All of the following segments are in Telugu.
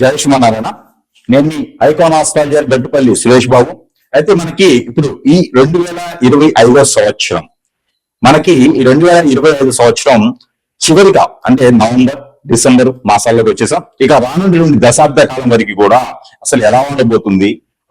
జయ శ్రీమన్నారాయణ. నేను మీ ఐకాన్ ఆస్ట్రాలజర్ గట్టుపల్లి సురేష్ బాబు. అయితే మనకి ఇప్పుడు ఈ రెండు వేల ఇరవై ఐదో సంవత్సరం. మనకి ఈ రెండు వేల ఇరవై ఐదు సంవత్సరం చివరిగా అంటే నవంబర్ డిసెంబర్ మాసాల్లోకి వచ్చేసాం. ఇక రానుండి దశాబ్ద కాలం వరకు కూడా అసలు ఎలా ఉండబోతుంది?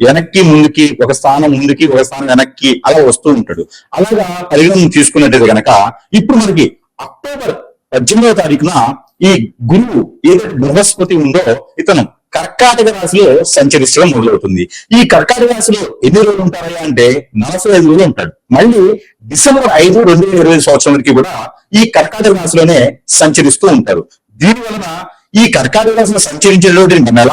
వెనక్కి ముందుకి ఒక స్థానం ముందుకి ఒక స్థానం వెనక్కి అలా వస్తూ ఉంటాడు. అలాగా పరిగణన తీసుకున్నట్టయితే గనక ఇప్పుడు మనకి అక్టోబర్ పద్దెనిమిదవ తారీఖున ఈ గురువు ఏదైతే బృహస్పతి ఉందో ఇతను కర్కాటక రాశిలో సంచరించడం మొదలవుతుంది. ఈ కర్కాటక రాశిలో ఎన్ని రోజులు ఉంటారయ్యా అంటే నలభై ఐదు రోజులు ఉంటాడు. మళ్ళీ డిసెంబర్ ఐదు రెండు వేల ఇరవై సంవత్సరం వరకు కూడా ఈ కర్కాటక రాశిలోనే సంచరిస్తూ ఉంటారు. దీని వలన ఈ కర్కాటక రాశిలో సంచరించేటువంటి నెల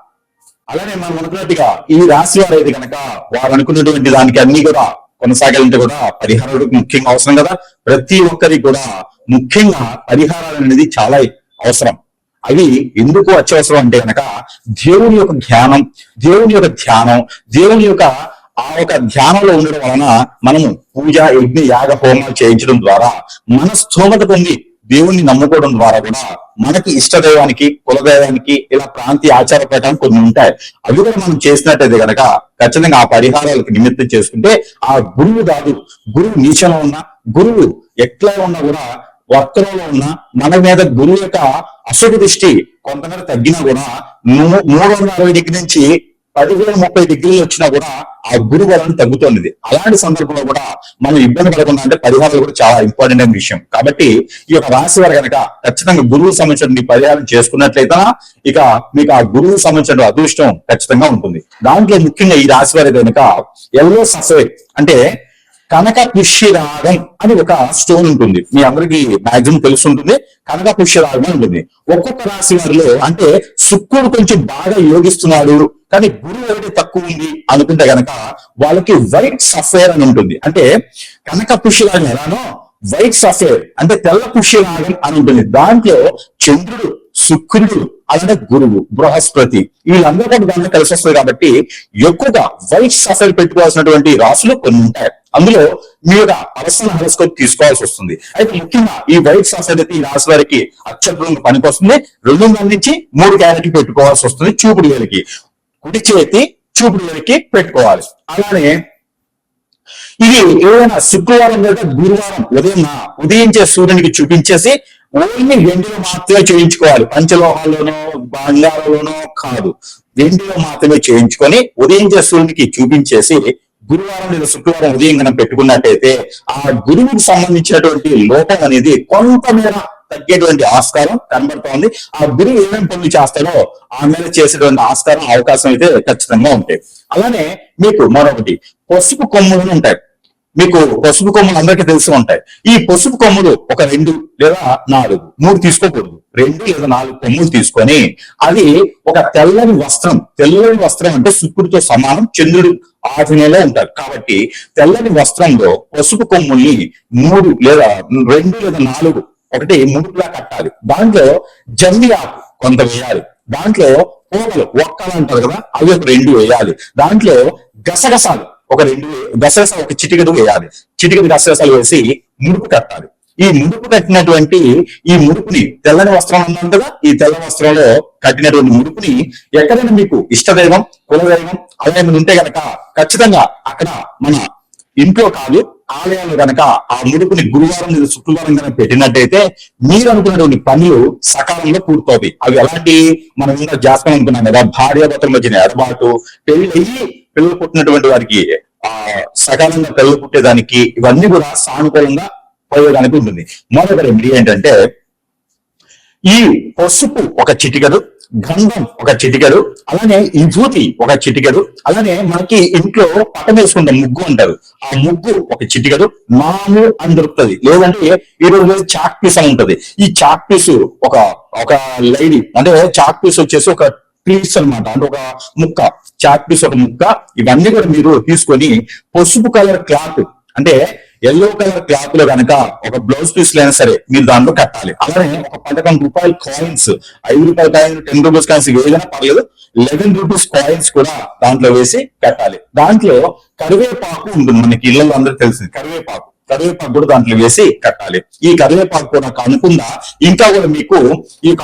అలానే మనం అనుకున్నట్టుగా ఈ రాశి వారు అయితే కనుక వారు అనుకున్నటువంటి దానికి అన్ని కూడా కొనసాగాలంటే కూడా పరిహారాలు ముఖ్యంగా అవసరం కదా. ప్రతి ఒక్కరికి కూడా ముఖ్యంగా పరిహారాలు అనేది చాలా అవసరం. అవి ఎందుకు అత్యవసరం అంటే కనుక దేవుని యొక్క ధ్యానం దేవుని యొక్క ధ్యానం దేవుని యొక్క ఆ యొక్క ధ్యానంలో ఉండడం వలన మనము పూజ యజ్ఞ యాగ హోమాలు చేయించడం ద్వారా మన స్థోమత పొంది దేవుణ్ణి నమ్ముకోవడం ద్వారా కూడా మనకి ఇష్టదైవానికి కులదైవానికి ఇలా ప్రాంతీయ ఆచార ప్రకారం కొన్ని ఉంటాయి. అవి కూడా మనం చేసినట్టయితే కనుక ఖచ్చితంగా ఆ పరిహారాలకు నిమిత్తం చేసుకుంటే ఆ గురువు కాదు గురువు నీచలో ఉన్నా గురువు ఎట్లా ఉన్నా కూడా వర్తనంలో ఉన్న మన మీద గురువు యొక్క అశుభ దృష్టి కొంతమేర తగ్గినా కూడా మూడు వందల అరవై డిగ్రీ నుంచి పదివేల ముప్పై డిగ్రీలు వచ్చినా కూడా ఆ గురు బలం తగ్గుతున్నది అలాంటి సందర్భంలో కూడా మనం ఇబ్బంది పడకుండా అంటే పరిహారాలు కూడా చాలా ఇంపార్టెంట్ అయిన విషయం. కాబట్టి ఈ యొక్క రాశి వారు కనుక ఖచ్చితంగా గురువు సంబంధించిన పరిహారం చేసుకున్నట్లయితే ఇక మీకు ఆ గురువు సంబంధించిన అదృష్టం ఖచ్చితంగా ఉంటుంది. దాంట్లో ముఖ్యంగా ఈ రాశి వారి కనుక ఎల్లో ససే అంటే కనక పుష్యరాగం అని ఒక స్టోన్ ఉంటుంది. మీ అందరికి మాక్సిమం తెలుసుంటుంది. కనక పుష్య రాగం ఉంటుంది. ఒక్కొక్క రాశి వారిలో అంటే శుక్రుడు కొంచెం బాగా యోగిస్తున్నాడు. కానీ గురువు ఒకటి తక్కువ ఉంది అనుకుంటే గనక వాళ్ళకి వైట్ సఫేర్ అని ఉంటుంది. అంటే కనక పుష్యరాగం ఎలానో వైట్ సఫేర్ అంటే తెల్ల పుష్యరాగం అని ఉంటుంది. దాంట్లో చంద్రుడు శుక్రుడు అలానే గురువు బృహస్పతి వీళ్ళందరూ కూడా దాంట్లో కలిసి వస్తుంది కాబట్టి ఎక్కువగా వైట్ సఫర్ పెట్టుకోవాల్సినటువంటి రాసులు కొన్ని ఉంటాయి. అందులో మీరు అరసన పర్సనల్ హెరోస్కోప్ తీసుకోవాల్సి వస్తుంది. అయితే ముఖ్యంగా ఈ వైట్ సఫర్ అయితే ఈ రాశి వారికి అత్యద్భుతంగా పనికొస్తుంది. రెండు వందల నుంచి మూడు క్యారెట్లు పెట్టుకోవాల్సి వస్తుంది. చూపుడు వేలకి. కుడి చేతి చూపుడు పెట్టుకోవాలి. అలానే ఇది ఏదైనా శుక్రవారం లేదా గురువారం ఉదయం ఉదయించే సూర్యునికి చూపించేసి ఓన్లీ వెండిలో మాత్రమే చేయించుకోవాలి. పంచలోహాల్లోనో బంగారంలోనో కాదు. వెండిలో మాత్రమే చేయించుకొని ఉదయించే సూర్యునికి చూపించేసి గురువారం లేదా శుక్రవారం ఉదయం కనుక పెట్టుకున్నట్టయితే ఆ గురువుకి సంబంధించినటువంటి లోపం అనేది కొంతమేర తగ్గేటువంటి ఆస్కారం కనబడుతోంది. ఆ గురువు ఏమేమి పనులు చేస్తాడో ఆ మీద చేసేటువంటి ఆస్కారం అవకాశం అయితే ఖచ్చితంగా ఉంటాయి. అలానే మీకు మరొకటి పసుపు కొమ్ములు ఉంటాయి. మీకు పసుపు కొమ్ములు అందరికీ తెలిసి ఉంటాయి. ఈ పసుపు కొమ్ములు ఒక రెండు లేదా నాలుగు మూడు తీసుకోకూడదు. రెండు లేదా నాలుగు కొమ్ములు తీసుకొని అది ఒక తెల్లని వస్త్రం తెల్లని వస్త్రం అంటే శుక్రుడితో సమానం చంద్రుడు ఆధీనంలో ఉంటారు. కాబట్టి తెల్లని వస్త్రంలో పసుపు కొమ్ముల్ని మూడు లేదా రెండు లేదా నాలుగు ఒకటి ముడుపులా కట్టాలి. దాంట్లో జమ్మి ఆకు కొంత వేయాలి. దాంట్లో పోగలు ఒక్కలు అంటారు కదా అవి ఒక రెండు వేయాలి. దాంట్లో గసగసాలు ఒక రెండు గసగస గసగసాలు ఒక చిటికెడు వేయాలి. చిటికెడు గసగసాలు వేసి ముడుపు కట్టాలి. ఈ ముడుపు కట్టినటువంటి ఈ ముడుపుని తెల్లని వస్త్రం అన్నాం కదా ఈ తెల్ల వస్త్రంలో కట్టినటువంటి ముడుపుని ఎక్కడైనా మీకు ఇష్టదైవం కులదైవం అలా ఏమైనా ఉంటే గనక ఖచ్చితంగా అక్కడ మన ఇంట్లో కాదు ఆలయాలు గనక ఆ ముడుపుని గురువారం లేదా శుక్రవారం కనుక పెట్టినట్టయితే మీరు అనుకున్నటువంటి పనులు సకాలంలో పూర్తవుతాయి. అవి ఎలాంటి మనం ఇంకా జాస్కం అనుకున్నాం కదా భార్యాభర్తల మధ్యన ఏర్పాటు పెళ్ళి అయ్యి పిల్లలు పుట్టినటువంటి వారికి ఆ సకాలంగా పిల్లలు పుట్టేదానికి ఇవన్నీ కూడా సానుకూలంగా పోయేదానికి ఉంటుంది. మొదటి రెమెడీ ఏంటంటే ఈ పసుపు ఒక చిటికలు గంధం ఒక చిటికెడు అలానే విభూతి ఒక చిటికెడు అలానే మనకి ఇంట్లో పట్టం వేసుకుంటే ముగ్గు అంటారు. ఆ ముగ్గు ఒక చిటికెడు మాము అని దొరుకుతుంది లేదంటే ఈ రోజు చాక్ పీస్ అని ఉంటది. ఈ చాక్ పీస్ ఒక ఒక లైడి అంటే చాక్ పీస్ వచ్చేసి ఒక పీస్ అన్నమాట. అంటే ఒక ముక్క. చాక్ పీస్ ఒక ముక్క. ఇవన్నీ కూడా మీరు తీసుకొని పసుపు కలర్ క్లాత్ అంటే ఎల్లో కలర్ క్లాత్లో కనుక ఒక బ్లౌజ్ పీస్ అయినా సరే మీరు దాంట్లో కట్టాలి. అలానే ఒక పదకొండు రూపాయల కాయిన్స్ ఐదు రూపాయల కాయిన్ టెన్ రూపీస్ కాయిన్స్ ఏదైనా పర్లేదు లెవెన్ రూపీస్ కాయిన్స్ కూడా దాంట్లో వేసి కట్టాలి. దాంట్లో కరివేపాకు ఉంటుంది మనకి ఇళ్ళలో అందరూ తెలిసింది. కరివేపాకు. కరివేపాకు కూడా దాంట్లో వేసి కట్టాలి. ఈ కరివేపాకు కూడా కానుకుండా ఇంకా కూడా మీకు ఈ యొక్క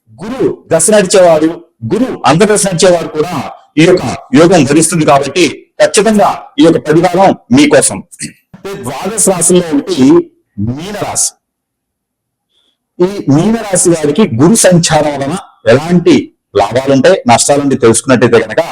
గురువు దశ నడిచేవారు గురువు అంతదశ నడిచేవారు కూడా ఈ యొక్క యోగం ధరిస్తుంది కాబట్టి ఖచ్చితంగా ఈ యొక్క పరిహారం మీకోసం ద్వాదశ రాశిలో ఒకటి మీనరాశి. ఈ మీనరాశి వారికి గురు సంచారం వలన ఎలాంటి లాభాలుంటాయి నష్టాలుంటే తెలుసుకున్నట్టయితే కనుక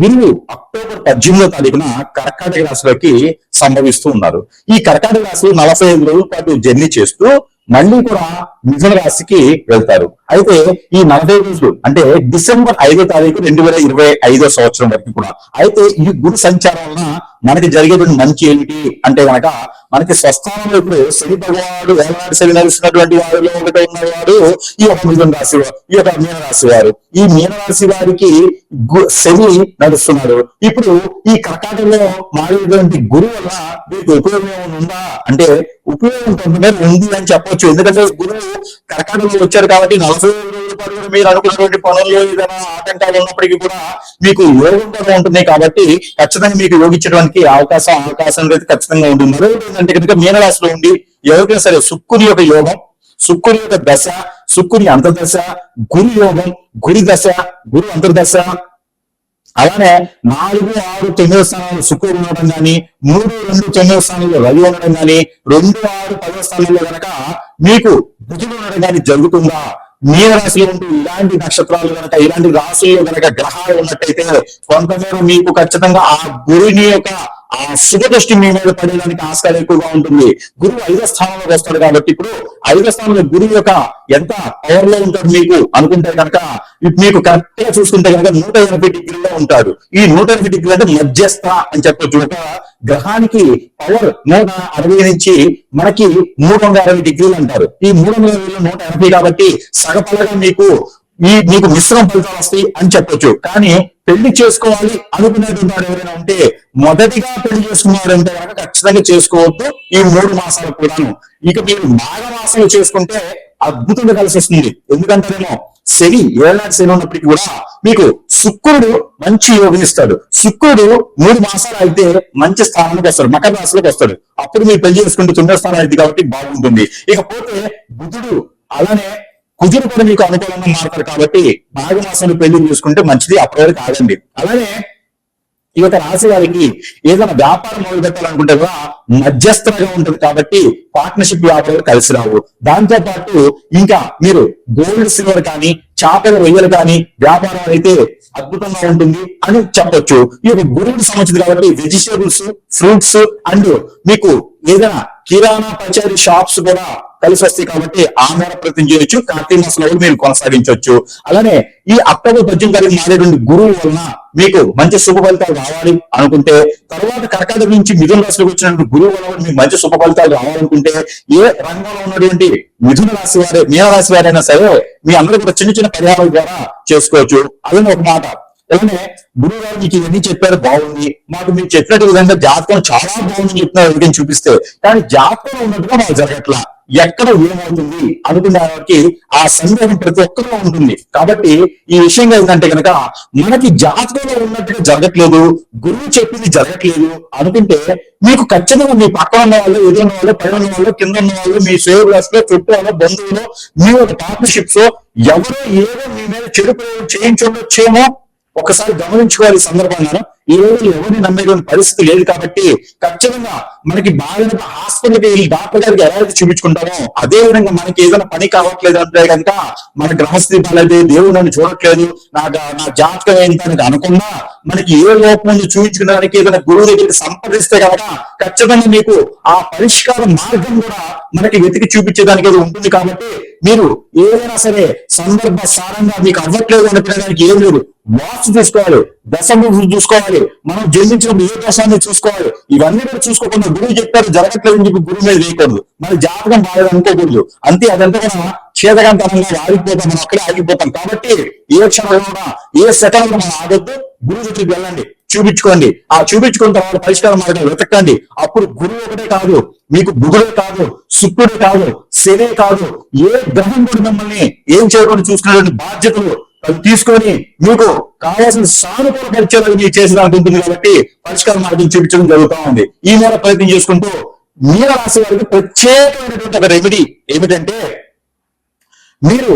గురువు అక్టోబర్ పద్దెనిమిదో తారీఖున కర్కాటక రాశిలోకి సంభవిస్తూ ఉన్నారు. ఈ కర్కాటక రాశి నలభై ఐదు రోజుల పాటు జర్నీ చేస్తూ మళ్ళీ కూడా మిథున రాశికి వెళ్తారు. అయితే ఈ నలభై రోజులు అంటే డిసెంబర్ ఐదో తారీఖు రెండు వేల ఇరవై ఐదో సంవత్సరం వరకు కూడా అయితే ఈ గురు సంచారం వలన మనకి జరిగేటువంటి మంచి ఏమిటి అంటే కనుక మనకి స్వస్థానంలో ఇప్పుడు శని భగవాడు వేలాడి శని నడుస్తున్నటువంటి వారిలో ఒకటి ఉన్నవాడు ఈ యొక్క మిథున రాశి ఈ యొక్క మీనరాశి వారు ఈ మీనరాశి వారికి గు- శని నడుస్తున్నాడు. ఇప్పుడు ఈ కర్కాటకలో మారేటువంటి గురువు వల్ల మీకు ఉపయోగం ఏమైనా ఉందా? అంటే ఉపయోగం కొంతమేర ఉంది అని చెప్పొచ్చు. ఎందుకంటే గురువు కర్కాటకలో వచ్చారు కాబట్టి నలభై రోజుల పాటు మీరు అనుకున్నటువంటి పనుల్లో ఏదైనా ఆటంకాలు ఉన్నప్పటికీ కూడా మీకు యోగంగా ఉంటుంది. కాబట్టి ఖచ్చితంగా మీకు యోగించడానికి అవకాశం అవకాశం అయితే ఖచ్చితంగా ఉంటుంది. మరొకటి ఏంటంటే కనుక మీనరాశిలో ఉండి ఎవరికైనా సరే శుక్రుని యొక్క యోగం శుక్రుని యొక్క దశ శుక్రుని అంతర్దశ గురు యోగం గురి దశ గురు అంతర్దశ అలానే నాలుగు ఆరు తొమ్మిదో స్థానాల్లో శుక్రుడు ఉండడం కానీ మూడు రెండు తొమ్మిదో స్థానంలో రవి ఉండడం కానీ రెండు ఆరు పదో స్థానంలో కనుక మీకు బుధుడు ఉండడం కానీ జరుగుతుందా? మీన రాశిలో ఉంటూ ఇలాంటి నక్షత్రాలు కనుక ఇలాంటి రాశుల్లో కనుక గ్రహాలు ఉన్నట్టయితే కొంతమేర మీకు ఖచ్చితంగా ఆ గురుని యొక్క ఆ శుభ దృష్టి మీ మీద పడేదానికి ఆస్కారం ఎక్కువగా ఉంటుంది. గురువు ఐదో స్థానంలోకి వస్తాడు కాబట్టి ఇప్పుడు ఐదో స్థానంలో గురువు యొక్క ఎంత పవర్లో ఉంటాడు మీకు అనుకుంటే కనుక ఇప్పుడు మీకు కరెక్ట్గా చూసుకుంటే కనుక నూట ఎనభై డిగ్రీలో ఉంటాడు. ఈ నూట ఎనభై డిగ్రీ అంటే మధ్యస్థ అని చెప్పొచ్చు. ఒక గ్రహానికి పవర్ నూట అరవై నుంచి మనకి మూడు వందల అరవై డిగ్రీలు అంటారు. ఈ మూడు వందల అరవైలో నూట ఎనభై కాబట్టి సగపలగా మీకు ఈ మీకు మిశ్రమ ఫలితాలు వస్తాయి అని చెప్పొచ్చు. కానీ పెళ్ళి చేసుకోవాలి అనుకునేటువంటి వాడు ఎవరైనా ఉంటే మొదటిగా పెళ్ళి చేసుకున్నారంటే కనుక ఖచ్చితంగా చేసుకోవద్దు. ఈ మూడు మాసాలు కూడాను. ఇక మీరు మాఘ చేసుకుంటే అద్భుతంగా కలిసి వస్తుంది. ఎందుకంటేనేమో శని ఏళ్ళనాటి శని ఉన్నప్పటికీ కూడా మీకు శుక్రుడు మంచి యోగనిస్తాడు శుక్రుడు మూడు మాసాలు అయితే మంచి స్థానానికి వస్తాడు. మకర రాశిలోకి వస్తాడు. అప్పుడు మీరు పెళ్ళి చేసుకుంటే తొమ్మిదో స్థానం అయింది కాబట్టి బాగుంటుంది. ఇకపోతే బుధుడు అలానే కుజుడు కూడా మీకు అనుకూలంగా మారుతారు కాబట్టి మాఘమాసంలో పెళ్ళి చూసుకుంటే మంచిది అప్పటి వరకు ఆగండి. అలానే ఈ యొక్క రాశి వారికి ఏదైనా వ్యాపారం మొదలు పెట్టాలనుకుంటే కూడా మధ్యస్థంగా ఉంటుంది కాబట్టి పార్ట్నర్షిప్ వ్యాపారాలు కలిసి రావు. దాంతో పాటు ఇంకా మీరు గోల్డ్ సిల్వర్ కానీ చేపల రొయ్యలు కానీ వ్యాపారం అయితే అద్భుతంగా ఉంటుంది అని చెప్పొచ్చు. ఈ యొక్క గురువుకి సంబంధించింది కాబట్టి వెజిటేబుల్స్ ఫ్రూట్స్ అండ్ మీకు ఏదైనా కిరాణా పచారీ షాప్స్ కూడా కలిసి వస్తాయి కాబట్టి ఆ మేర ప్రయత్నం చేయొచ్చు కార్తీక మాసంలో కూడా మీరు కొనసాగించవచ్చు. అలానే ఈ అక్టోబర్ పద్దెనిమిది తారీఖు మారేటువంటి గురువు వలన మీకు మంచి శుభ ఫలితాలు రావాలి అనుకుంటే తర్వాత కర్కాటక నుంచి మిథున రాశిలోకి వచ్చినటువంటి గురువు వలన మీకు మంచి శుభ ఫలితాలు రావాలనుకుంటే ఏ రంగంలో ఉన్నటువంటి మిథున రాశి వారే మీన రాశి వారైనా సరే మీ అందరూ కూడా చిన్న చిన్న పరిహారాల ద్వారా చేసుకోవచ్చు. అలానే ఒక మాట అలానే గురువు గారు మీకు ఇవన్నీ చెప్పారు బాగుంది. మాకు మీరు చెప్పినట్టు విధంగా జాతకం చాలా బాగుందని చెప్తున్నారు ఎవరికైనా చూపిస్తే. కానీ జాతకం ఉన్నట్టుగా మాకు జరగట్లా. ఎక్కడ ఏమవుతుంది అనుకున్న వారికి ఆ సందేహం ప్రతి ఒక్కరిలో ఉంటుంది. కాబట్టి ఈ విషయంగా ఏంటంటే కనుక మనకి జాతకంలో ఉన్నట్టుగా జరగట్లేదు గురువు చెప్పింది జరగట్లేదు అనుకుంటే మీకు ఖచ్చితంగా మీ పక్కన ఉన్న వాళ్ళు ఎదురున్న వాళ్ళు పైన ఉన్న వాళ్ళు కింద ఉన్న వాళ్ళు మీ శ్రేయభిలాషులు చుట్టూ వాళ్ళు బంధువులు మీ ఒక పార్ట్నర్షిప్స్ ఎవరో ఏదో మీ మీద చెడు ప్రయోగం చేయించుండొచ్చేమో ఒకసారి గమనించుకోవాలి సందర్భంగా ఈ రోజు ఎవరిని నమ్మేటువంటి పరిస్థితి లేదు కాబట్టి ఖచ్చితంగా మనకి బాగా హాస్పిటల్కి వెళ్ళి డాక్టర్ గారికి ఎలా అయితే చూపించుకుంటామో అదే విధంగా మనకి ఏదైనా పని కావట్లేదు అంటే కనుక మన గ్రహస్థితి బాగాలేదు దేవుడు నన్ను చూడట్లేదు నా నా జాతకం ఏంటి అని అనుకున్నా మనకి ఏ లోపం చూపించుకోవడానికి ఏదైనా గురువు దగ్గరికి సంప్రదిస్తే కనుక ఖచ్చితంగా మీకు ఆ పరిష్కార మార్గం కూడా మనకి వెతికి చూపించేదానికి అది ఉంటుంది కాబట్టి మీరు ఏదైనా సరే సందర్భ సారంగా మీకు అవ్వట్లేదు అనుకునే దానికి ఏం లేదు. వాస్తు తీసుకోవాలి దశము చూసుకోవాలి. మనం జన్మించినప్పుడు ఏ దశాన్ని చూసుకోవాలి. ఇవన్నీ కూడా చూసుకోకుండా గురువు చెప్పారు జరగట్లేదు అని చెప్పి గురువు మీద వేయకూడదు. మన జాతకం బాగా అనుకోకూడదు. అంతే అదంతా కూడా క్షేదకంతనంగా ఆగిపోతాం మనం అక్కడే ఆగిపోతాం. కాబట్టి ఏ క్షణంలో కూడా ఏ సెకండ్ మనం ఆగొద్దు. గురువు దగ్గరికి వెళ్ళండి. చూపించుకోండి. ఆ చూపించుకున్న తర్వాత పరిష్కారం మార్గం వెతకండి. అప్పుడు గురువు ఒకటే కాదు మీకు బుధుడే కాదు శుక్రుడే కాదు శనే కాదు ఏ గ్రహం కూడా మిమ్మల్ని ఏం చేయకుండా చూసుకునేటువంటి బాధ్యతలు తీసుకొని మీకు కావాల్సిన సానుకూల పరిచయాలు మీరు చేసేదానికి ఉంటుంది కాబట్టి పరిష్కార మార్గం చూపించడం జరుగుతూ ఉంది. ఈ మేర ప్రయత్నం చేసుకుంటూ మీన రాశి వారికి ప్రత్యేకమైనటువంటి ఒక రెమెడీ ఏమిటంటే మీరు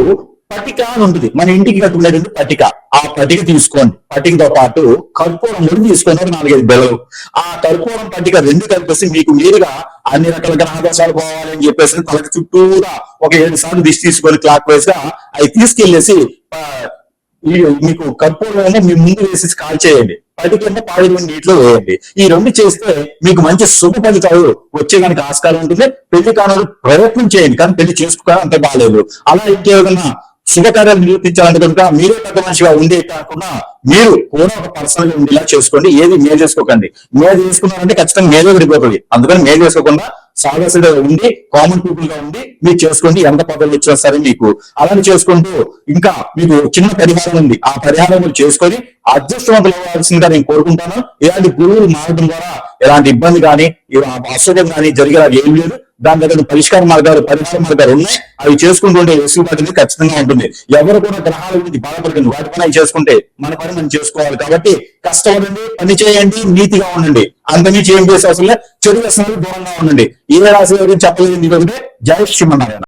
పటిక అని ఉంటుంది. మన ఇంటికి కట్టుకునేటువంటి పటిక. ఆ పటిక తీసుకోండి. పటికతో పాటు కర్పూరం కూడా తీసుకోండి నాలుగైదు బెల్లలు ఆ కర్పూరం పటిక రెండు కలిపేసి మీకు మీరుగా అన్ని రకాల గ్రహదోషాలు పోవాలి అని చెప్పేసి తలకి చుట్టూరా ఒక ఏడు సార్లు దిష్టి తీసుకొని క్లాక్ వైస్గా అవి తీసుకెళ్ళేసి మీకు కర్పూరం మీ ముందు వేసి కాల్ చేయండి. పటికంటే పాడి నీటిలో వేయండి. ఈ రెండు చేస్తే మీకు మంచి శుభ ఫలితాలు వచ్చే కనుక ఆస్కారం ఉంటుంది. పెళ్ళి కానులు ప్రయత్నం చేయండి. కానీ పెళ్ళి చేసుకోవడం అంత బాగాలేదు అలా ఇంకేదన్నా శుభకార్యాలు నిరూపించాలంటే కనుక మీరే పెద్ద మనిషిగా ఉండే కాకుండా మీరు కూడా ఒక పర్సనల్గా ఉండేలా చేసుకోండి. ఏది మేలు చేసుకోకండి. మేలు చేసుకున్నారంటే ఖచ్చితంగా మేలు విడిపోతుంది. అందుకని మేలు చేసుకోకుండా సాగసుగా ఉండి కామన్ పీపుల్గా ఉండి మీరు చేసుకోండి ఎంత పదవులు వచ్చినా సరే మీకు. అలానే చేసుకుంటూ ఇంకా మీకు చిన్న పరిహారం ఉంది. ఆ పరిహారం చేసుకొని అదృష్టవంతులు అవ్వాల్సిందిగా నేను కోరుకుంటాను. ఇలాంటి గురువులు మారడం ద్వారా ఎలాంటి ఇబ్బంది కానీ ఇలా అశుభం కానీ జరిగేలా ఏం లేదు. దాని దగ్గర పరిష్కార మార్గాలు పరిహార మార్గాలు ఉన్నాయి. అవి చేసుకుంటుంటే వెసులుబాటు అనేది ఖచ్చితంగా ఉంటుంది. ఎవరు కూడా గ్రహాల గురించి బాధపడకండి. వాటి పని అవి చేసుకుంటే మన పని మనం చేసుకోవాలి. కాబట్టి కష్టపడండి పని చేయండి నీతిగా ఉండండి. అంతమించి చేయండి చేసే అవసరం చెడు వ్యసనాలు దూరంగా ఉండండి. ఏ రాశి గురించి చెప్పలేదు ఎందుకంటే జయ శ్రీమన్నారాయణ